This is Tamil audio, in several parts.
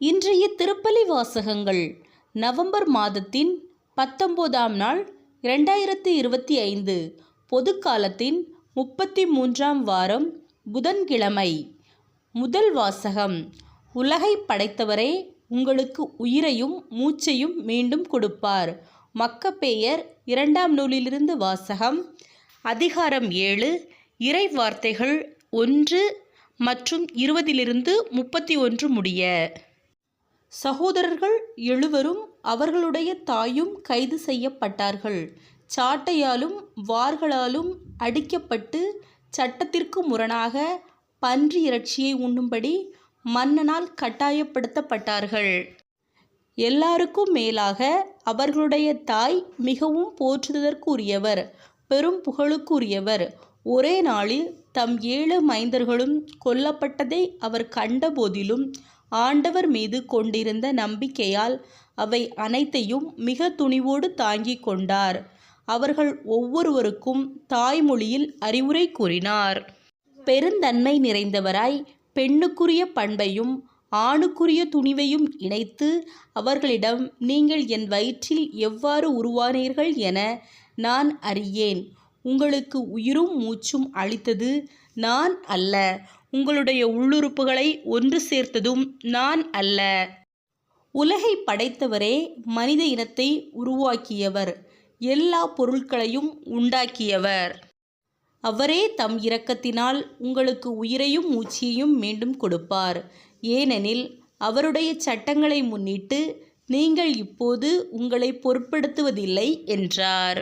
இன்றைய திருப்பலி வாசகங்கள். நவம்பர் மாதத்தின் பத்தொன்பதாம் நாள் இரண்டாயிரத்தி இருபத்தி ஐந்து. பொதுக்காலத்தின் முப்பத்தி மூன்றாம் வாரம் புதன்கிழமை. முதல் வாசகம். உலகை படைத்தவரே உங்களுக்கு உயிரையும் மூச்சையும் மீண்டும் கொடுப்பார். மக்கப்பேயர் இரண்டாம் நூலிலிருந்து வாசகம். அதிகாரம் ஏழு. இறை வார்த்தைகள் ஒன்று மற்றும் இருபதிலிருந்து முப்பத்தி ஒன்று முடிய. சகோதரர்கள் எழுவரும் அவர்களுடைய தாயும் கைது செய்யப்பட்டார்கள். சாட்டையாலும் வார்களாலும் அடிக்கப்பட்டு சட்டத்திற்கு முரணாக பன்றி இறைச்சியை உண்ணும்படி மன்னனால் கட்டாயப்படுத்தப்பட்டார்கள். எல்லாருக்கும் மேலாக அவர்களுடைய தாய் மிகவும் போற்றுதற்குரியவர் பெரும் புகழுக்குரியவர். ஒரே நாளில் தம் ஏழு மைந்தர்களும் கொல்லப்பட்டதை அவர் கண்டபோதிலும் ஆண்டவர் மீது கொண்டிருந்த நம்பிக்கையால் அவை அனைத்தையும் மிக துணிவோடு தாங்கிக் கொண்டார். அவர்கள் ஒவ்வொருவருக்கும் தாய்மொழியில் அறிவுரை கூறினார். பெருந்தன்மை நிறைந்தவராய் பெண்ணுக்குரிய பண்பையும் ஆணுக்குரிய துணிவையும் இணைத்து அவர்களிடம் நீங்கள் என் வயிற்றில் எவ்வாறு உருவானீர்கள் என நான் அறியேன். உங்களுக்கு உயிரும் மூச்சும் அளித்தது நான் அல்ல. உங்களுடைய உள்ளுறுப்புகளை ஒன்று சேர்த்ததும் நான் அல்ல. உலகை படைத்தவரே மனித இனத்தை உருவாக்கியவர். எல்லா பொருட்களையும் உண்டாக்கியவர். அவரே தம் இரக்கத்தினால் உங்களுக்கு உயிரையும் மூச்சியையும் மீண்டும் கொடுப்பார். ஏனெனில் அவருடைய சட்டங்களை முன்னிட்டு நீங்கள் இப்போது உங்களை பொருட்படுத்துவதில்லை என்றார்.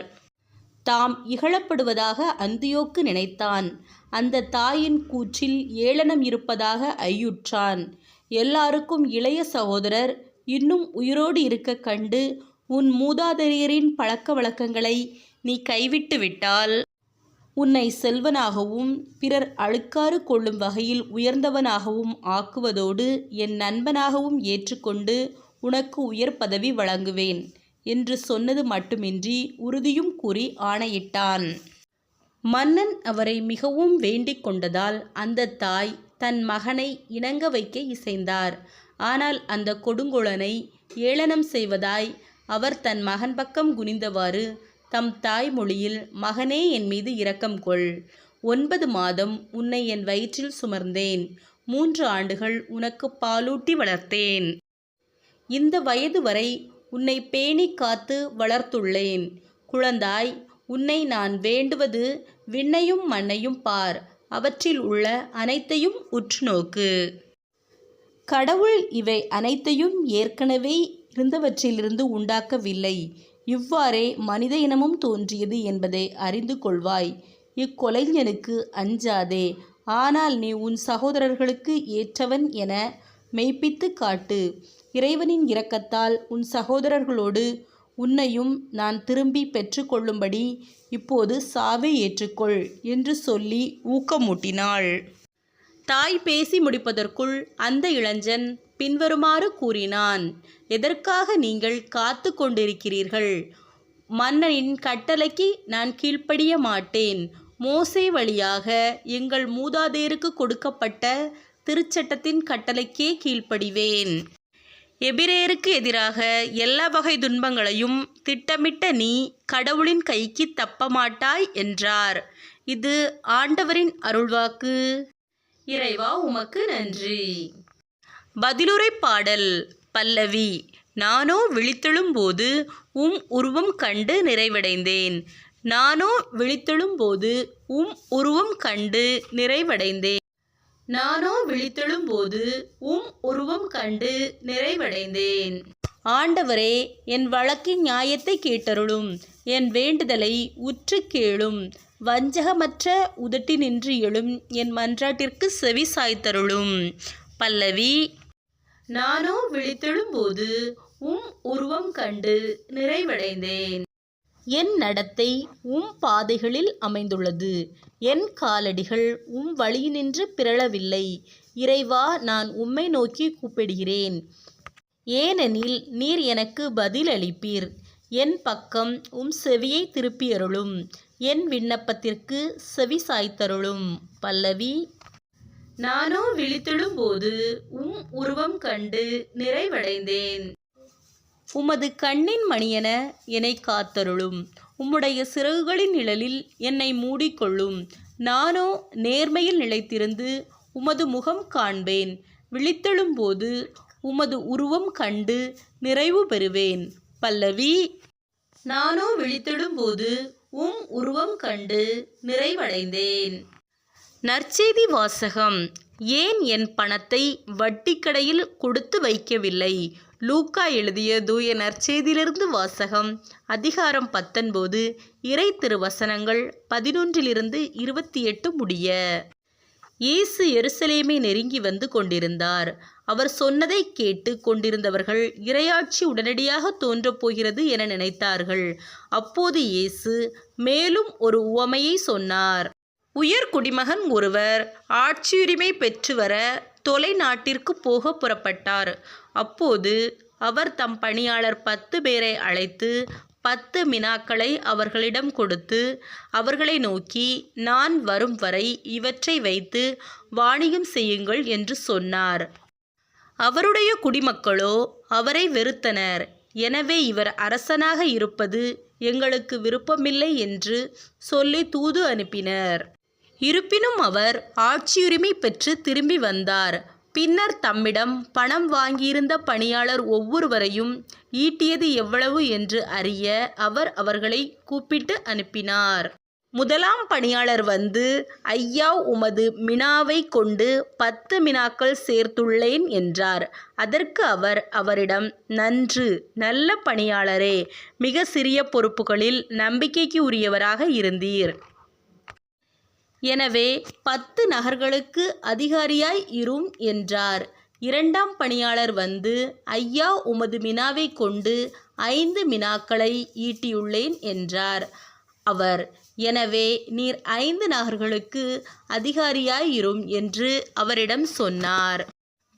தாம் இகழப்படுவதாக அந்தியோக்கு நினைத்தான். அந்த தாயின் கூற்றில் ஏளனம் இருப்பதாக ஐயுற்றான். எல்லாருக்கும் இளைய சகோதரர் இன்னும் உயிரோடு இருக்க கண்டு உன் மூதாதையரின் பழக்க வழக்கங்களை நீ கைவிட்டு விட்டால் உன்னை செல்வனாகவும் பிறர் அழுக்காறு கொள்ளும் வகையில் உயர்ந்தவனாகவும் ஆக்குவதோடு என் நண்பனாகவும் ஏற்றுக்கொண்டு உனக்கு உயர் பதவி வழங்குவேன் என்று சொன்னது மட்டுமின்றி உறுதியும் கூறி ஆணையிட்டான். மன்னன் அவரை மிகவும் வேண்டிக் கொண்டதால் அந்த தாய் தன் மகனை இணங்க வைக்க இசைந்தார். ஆனால் அந்த கொடுங்கோலனை ஏளனம் செய்வதாய் அவர் தன் மகன் பக்கம் குனிந்தவாறு தம் தாய்மொழியில் மகனே என் மீது இரக்கம் கொள். ஒன்பது மாதம் உன்னை என் வயிற்றில் சுமர்ந்தேன். மூன்று ஆண்டுகள் உனக்கு பாலூட்டி வளர்த்தேன். இந்த வயது வரை உன்னை பேணி காத்து வளர்த்துள்ளேன். குழந்தாய் உன்னை நான் வேண்டுவது விண்ணையும் மண்ணையும் பார். அவற்றில் உள்ள அனைத்தையும் உற்று நோக்கு கடவுள் இவை அனைத்தையும் ஏற்கனவே இருந்தவற்றிலிருந்து உண்டாக்கவில்லை. இவ்வாறே மனித இனமும் தோன்றியது என்பதை அறிந்து கொள்வாய். இக்கொலைஞனுக்கு அஞ்சாதே. ஆனால் நீ உன் சகோதரர்களுக்கு ஏற்றவன் என மெய்ப்பித்து காட்டு. இறைவனின் இரக்கத்தால் உன் சகோதரர்களோடு உன்னையும் நான் திரும்பி பெற்றுக்கொள்ளும்படி இப்போது சாவை ஏற்றுக்கொள் என்று சொல்லி ஊக்கமூட்டினாள். தாய் பேசி முடிப்பதற்குள் அந்த இளைஞன் பின்வருமாறு கூறினான் எதற்காக நீங்கள் காத்து கொண்டிருக்கிறீர்கள்? மன்னனின் கட்டளைக்கு நான் கீழ்ப்படிய மாட்டேன். மோசே வழியாக எங்கள் மூதாதையருக்கு கொடுக்கப்பட்ட திருச்சட்டத்தின் கட்டளைக்கே கீழ்ப்படிவேன். எபிரேருக்கு எதிராக எல்லா வகை துன்பங்களையும் திட்டமிட்ட நீ கடவுளின் கைக்கு தப்ப மாட்டாய் என்றார். இது ஆண்டவரின் அருள்வாக்கு. இறைவா உமக்கு நன்றி. பதிலுரை பாடல் பல்லவி நானோ விழித்தெழும்போது உம் உருவம் கண்டு நிறைவடைந்தேன். நானோ விழித்தெழும்போது உம் உருவம் கண்டு நிறைவடைந்தேன். நானோ விழித்தெழும்போது உம் உருவம் கண்டு நிறைவடைந்தேன். ஆண்டவரே என் வழக்கின் நியாயத்தை கேட்டருளும். என் வேண்டுதலை உற்று கேளும். வஞ்சகமற்ற உதட்டி நின்று எழும் என் மன்றாட்டிற்கு செவி சாய்த்தருளும். பல்லவி நானோ விழித்தெழும்போது உம் உருவம் கண்டு நிறைவடைந்தேன். என் நடத்தை உம் பாதைகளில் அமைந்துள்ளது. என் காலடிகள் உம் வழியினின்று பிறழவில்லை இறைவா நான் உம்மை நோக்கி கூப்பிடுகிறேன். ஏனெனில் நீர் எனக்கு பதில் அளிப்பீர் என் பக்கம் உம் செவியை திருப்பியருளும். என் விண்ணப்பத்திற்கு செவி சாய்த்தருளும். பல்லவி நானோ விழித்தெழும்போது உம் உருவம் கண்டு நிறைவடைந்தேன். உமது கண்ணின் மணியென என்னை காத்தருளும். உம்முடைய சிறகுகளின் நிழலில் என்னை மூடிக்கொள்ளும். நானோ நேர்மையில் நிலைத்திருந்து உமது முகம் காண்பேன். விழித்தெழும்போது உமது உருவம் கண்டு நிறைவு பெறுவேன். பல்லவி நானோ விழித்தெழும்போது உம் உருவம் கண்டு நிறைவடைந்தேன். நற்செய்தி வாசகம். ஏன் என் பணத்தை வட்டிக்கடையில் கொடுத்து வைக்கவில்லை? லூக்கா எழுதிய தூய நற்செய்தியிலிருந்து வாசகம் அதிகாரம் பத்தொன்பது இறை திருவசனங்கள் பதினொன்றிலிருந்து இருபத்தி எட்டு முடிய. இயேசு எருசலேமை நெருங்கி வந்து கொண்டிருந்தார். அவர் சொன்னதை கேட்டு கொண்டிருந்தவர்கள் இரையாட்சி உடனடியாக தோன்றப் போகிறது என நினைத்தார்கள். அப்போது இயேசு மேலும் ஒரு உவமையை சொன்னார். உயர் குடிமகன் ஒருவர் ஆட்சியுரிமை பெற்று வர தொலைநாட்டிற்கு போக புறப்பட்டார். அப்போது அவர் தம் பணியாளர் பத்து பேரை அழைத்து பத்து மினாக்களை அவர்களிடம் கொடுத்து அவர்களை நோக்கி நான் வரும் வரை இவற்றை வைத்து வாணிகம் செய்யுங்கள் என்று சொன்னார். அவருடைய குடிமக்களோ அவரை வெறுத்தனர். எனவே இவர் அரசனாக இருப்பது எங்களுக்கு விருப்பமில்லை என்று சொல்லி தூது அனுப்பினர். இருப்பினும் அவர் ஆட்சியுரிமை பெற்று திரும்பி வந்தார். பின்னர் தம்மிடம் பணம் வாங்கியிருந்த பணியாளர் ஒவ்வொருவரையும் ஈட்டியது எவ்வளவு என்று அறிய அவர் அவர்களை கூப்பிட்டு அனுப்பினார். முதலாம் பணியாளர் வந்து ஐயா உமது மினாவை கொண்டு பத்து மினாக்கள் சேர்த்துள்ளேன் என்றார். அதற்கு அவர் அவரிடம் நன்று நல்ல பணியாளரே மிக சிறிய பொறுப்புகளில் நம்பிக்கைக்கு உரியவராக இருந்தீர். எனவே பத்து நகர்களுக்கு அதிகாரியாய் இரும் என்றார். இரண்டாம் பணியாளர் வந்து ஐயா உமது மினாவை கொண்டு ஐந்து மினாக்களை ஈட்டியுள்ளேன் என்றார். அவர் எனவே நீர் ஐந்து நகர்களுக்கு அதிகாரியாய் இரும் என்று அவரிடம் சொன்னார்.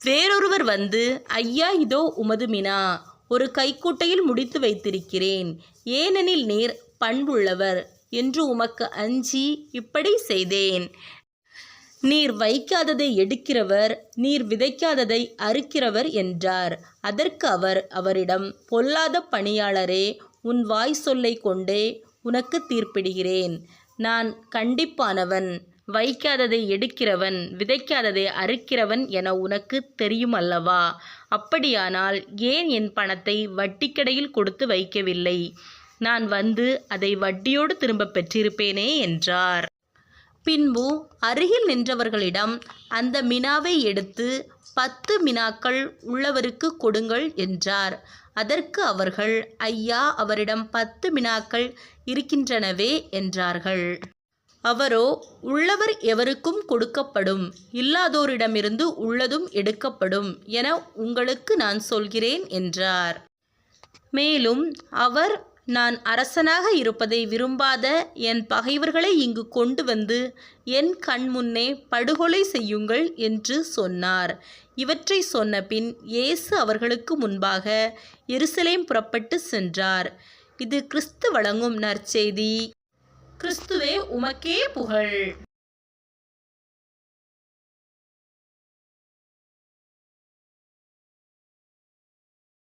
வேறொருவர் வந்து ஐயா இதோ உமது மினா ஒரு கைக்குட்டையில் முடித்து வைத்திருக்கிறேன். ஏனெனில் நீர் பண்புள்ளவர். என்று உமக்கு அஞ்சி இப்படி செய்தேன். நீர் வைக்காததை எடுக்கிறவர் நீர் விதைக்காததை அறுக்கிறவர் என்றார். அதற்கு அவர் அவரிடம் பொல்லாத பணியாளரே உன் வாய் சொல்லை கொண்டே உனக்கு தீர்ப்பிடுகிறேன். நான் கண்டிப்பானவன் வைக்காததை எடுக்கிறவன் விதைக்காததை அறுக்கிறவன் என உனக்கு தெரியும் அல்லவா அப்படியானால் ஏன் என் பணத்தை வட்டிக்கடையில் கொடுத்து வைக்கவில்லை? நான் வந்து அதை வட்டியோடு திரும்ப பெற்றிருப்பேனே என்றார். பின்பு அருகில் நின்றவர்களிடம் அந்த மினாவை எடுத்து பத்து மினாக்கள் உள்ளவருக்கு கொடுங்கள் என்றார். அதற்கு அவர்கள் ஐயா அவரிடம் பத்து மினாக்கள் இருக்கின்றனவே என்றார்கள். அவரோ உள்ளவர் எவருக்கும் கொடுக்கப்படும் இல்லாதோரிடமிருந்து உள்ளதும் எடுக்கப்படும் என உங்களுக்கு நான் சொல்கிறேன் என்றார். மேலும் அவர் நான் அரசனாக இருப்பதை விரும்பாத என் பகைவர்களை இங்கு கொண்டு வந்து என் கண் முன்னே படுகொலை செய்யுங்கள் என்று சொன்னார். இவற்றை சொன்ன பின் இயேசு அவர்களுக்கு முன்பாக எருசலேம் புறப்பட்டு சென்றார். இது கிறிஸ்து வழங்கும் நற்செய்தி. கிறிஸ்துவே உமக்கே புகழ்.